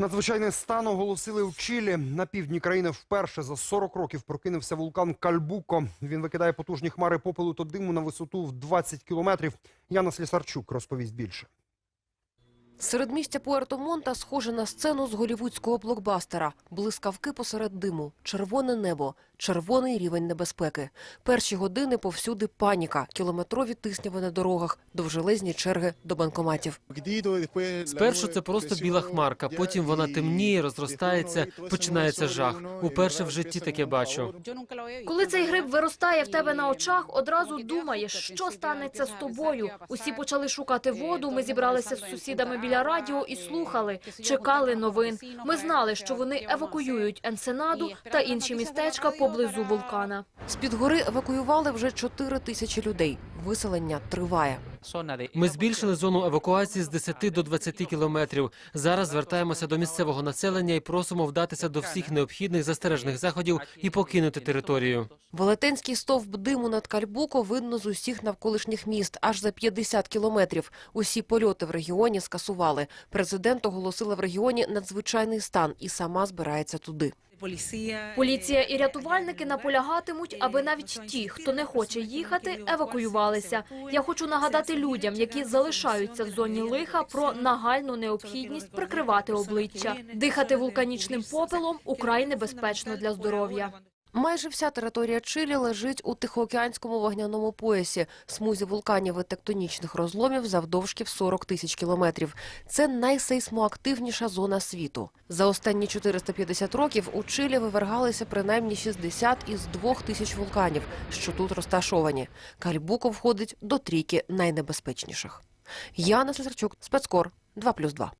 Надзвичайний стан оголосили у Чилі. На півдні країни вперше за 40 років прокинувся вулкан Кальбуко. Він викидає потужні хмари попелу та диму на висоту в 20 кілометрів. Яна Слісарчук розповість більше. Середмістя Пуерто-Монта схоже на сцену з голівудського блокбастера. Блискавки посеред диму, червоне небо, червоний рівень небезпеки. Перші години повсюди паніка, кілометрові тисняви на дорогах, довжелезні черги до банкоматів. Спершу це просто біла хмарка, потім вона темніє, розростається, починається жах. Уперше в житті таке бачу. Коли цей гриб виростає в тебе на очах, одразу думаєш, що станеться з тобою. Усі почали шукати воду. Ми зібралися з сусідами біля радіо і слухали, чекали новин. Ми знали, що вони евакуюють Енсенаду та інші містечка поблизу вулкана. З-під гори евакуювали вже 4 тисячі людей. Виселення триває. Ми збільшили зону евакуації з 10 до 20 кілометрів. Зараз звертаємося до місцевого населення і просимо вдатися до всіх необхідних застережних заходів і покинути територію. Велетенський стовп диму над Кальбуко видно з усіх навколишніх міст, аж за 50 кілометрів. Усі польоти в регіоні скасували. Президент оголосила в регіоні надзвичайний стан і сама збирається туди. Поліція і рятувальники наполягатимуть, аби навіть ті, хто не хоче їхати, евакуювалися. Я хочу нагадати людям, які залишаються в зоні лиха, про нагальну необхідність прикривати обличчя. Дихати вулканічним попелом украй небезпечно для здоров'я. Майже вся територія Чилі лежить у Тихоокеанському вогняному поясі, смузі вулканів і тектонічних розломів завдовжки в 40 тисяч кілометрів. Це найсейсмоактивніша зона світу. За останні 450 років у Чилі вивергалися принаймні 60 із 2 тисяч вулканів, що тут розташовані. Кальбуко входить до трійки найнебезпечніших. Яна Слесарчук, спецкор 2+,2.